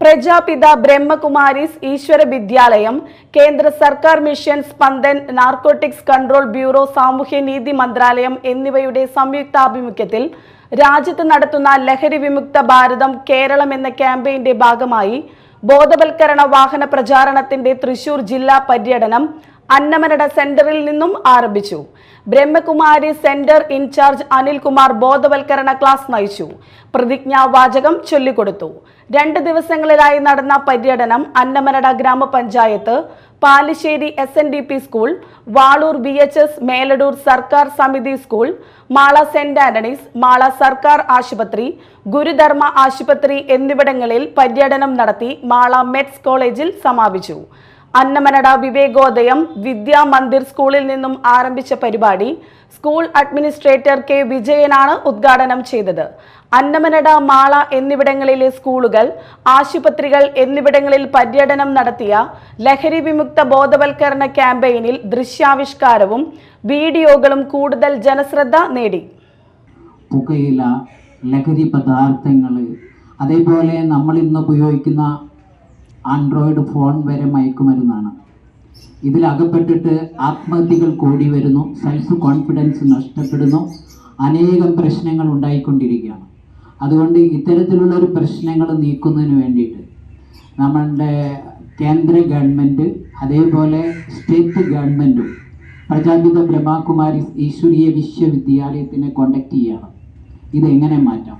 പ്രജാപിത ബ്രഹ്മകുമാരിസ് ഈശ്വര വിദ്യാലയം കേന്ദ്ര സർക്കാർ mission Spandan narcotics control bureau സാമൂഹ്യനീതി മന്ത്രാലയം എന്നിവയുടെ സംയുക്താഭിമുഖ്യത്തിൽ രാജ്യത്ത് നടത്തുന്ന ലഹരി വിമുക്ത ഭാരതം കേരളം എന്ന ക്യാമ്പയിന്റെ ഭാഗമായി ബോധവൽക്കരണ വാഹന പ്രചാരണത്തിന്റെ തൃശൂർ ജില്ലാ പര്യടനം അന്നമനട സെന്ററിൽ നിന്നും ആരംഭിച്ചു. ബ്രഹ്മകുമാരി സെന്റർ ഇൻചാർജ് അനിൽകുമാർ ബോധവൽക്കരണ ക്ലാസ് നയിച്ചു. പ്രതിജ്ഞാവാചകം ചൊല്ലിക്കൊടുത്തു. രണ്ട് ദിവസങ്ങളിലായി നടന്ന പര്യടനം അന്നമനട ഗ്രാമപഞ്ചായത്ത് Palissery S N D P school Valoor B H S Meladoor സർക്കാർ സമിതി school Mala saint Antony's Mala സർക്കാർ ആശുപത്രി ഗുരുധർമ്മ ആശുപത്രി എന്നിവിടങ്ങളിൽ പര്യടനം നടത്തി മാള മെഡ്സ് കോളേജിൽ സമാപിച്ചു. അന്നമനട വിവേകോദയം വിദ്യാ മന്ദിർ സ്കൂളിൽ നിന്നും ആരംഭിച്ച പരിപാടി സ്കൂൾ അഡ്മിനിസ്ട്രേറ്റർ കെ വിജയനാണ് ഉദ്ഘാടനം ചെയ്തത്. അന്നമനട മാള എന്നിവിടങ്ങളിലെ സ്കൂളുകൾ ആശുപത്രികൾ എന്നിവിടങ്ങളിൽ പര്യടനം നടത്തിയ ലഹരി വിമുക്ത ബോധവൽക്കരണ ക്യാമ്പയിനിൽ ദൃശ്യാവിഷ്കാരവും വീഡിയോകളും കൂടുതൽ ജനശ്രദ്ധ നേടി. പുകയില ലഹരി പദാർത്ഥങ്ങൾ അതേപോലെ നമ്മൾ ഇന്ന് ഉപയോഗിക്കുന്ന ആൻഡ്രോയിഡ് ഫോൺ വരെ മയക്കുമരുന്നാണ്. ഇതിലകപ്പെട്ടിട്ട് ആത്മഹത്യകൾ കൂടി വരുന്നു സെൽഫ് കോൺഫിഡൻസ് നഷ്ടപ്പെടുന്നു അനേകം പ്രശ്നങ്ങൾ ഉണ്ടായിക്കൊണ്ടിരിക്കുകയാണ്. അതുകൊണ്ട് ഇത്തരത്തിലുള്ള ഒരു പ്രശ്നങ്ങൾ നീക്കുന്നതിന് വേണ്ടിയിട്ട് നമ്മളുടെ കേന്ദ്ര ഗവൺമെന്റ് അതേപോലെ സ്റ്റേറ്റ് ഗവൺമെന്റും പ്രജാപിത ബ്രഹ്മകുമാരി ഈശ്വരീയ വിശ്വവിദ്യാലയത്തിനെ കോണ്ടാക്ട് ചെയ്യണം. ഇതെങ്ങനെ മാറ്റാം?